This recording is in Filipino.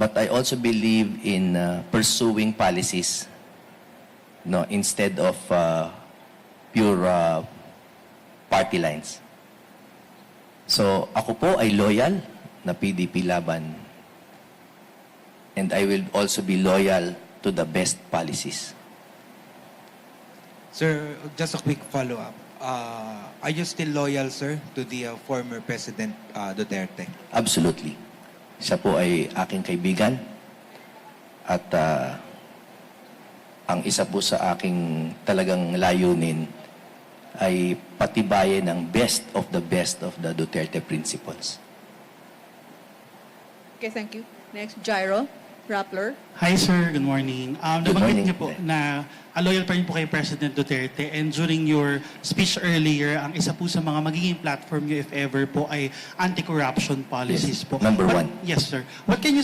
But I also believe in uh, pursuing policies no, instead of uh, pure uh, party lines. So ako po ay loyal na PDP laban and I will also be loyal to the best policies. Sir, just a quick follow-up. Uh, are you still loyal, sir, to the uh, former President uh, Duterte? Absolutely. Siya po ay aking kaibigan at ah, ang isa po sa aking talagang layunin ay patibayin ang best of the best of the Duterte principles. Okay, thank you. Next, Gyro, Rappler. Hi sir, good morning. Um, Good nabanggit morning. niyo po na uh, loyal pa rin po kay President Duterte and during your speech earlier, ang isa po sa mga magiging platform niyo if ever po ay anti-corruption policies Yes. po. Number What- one. Yes sir. What can you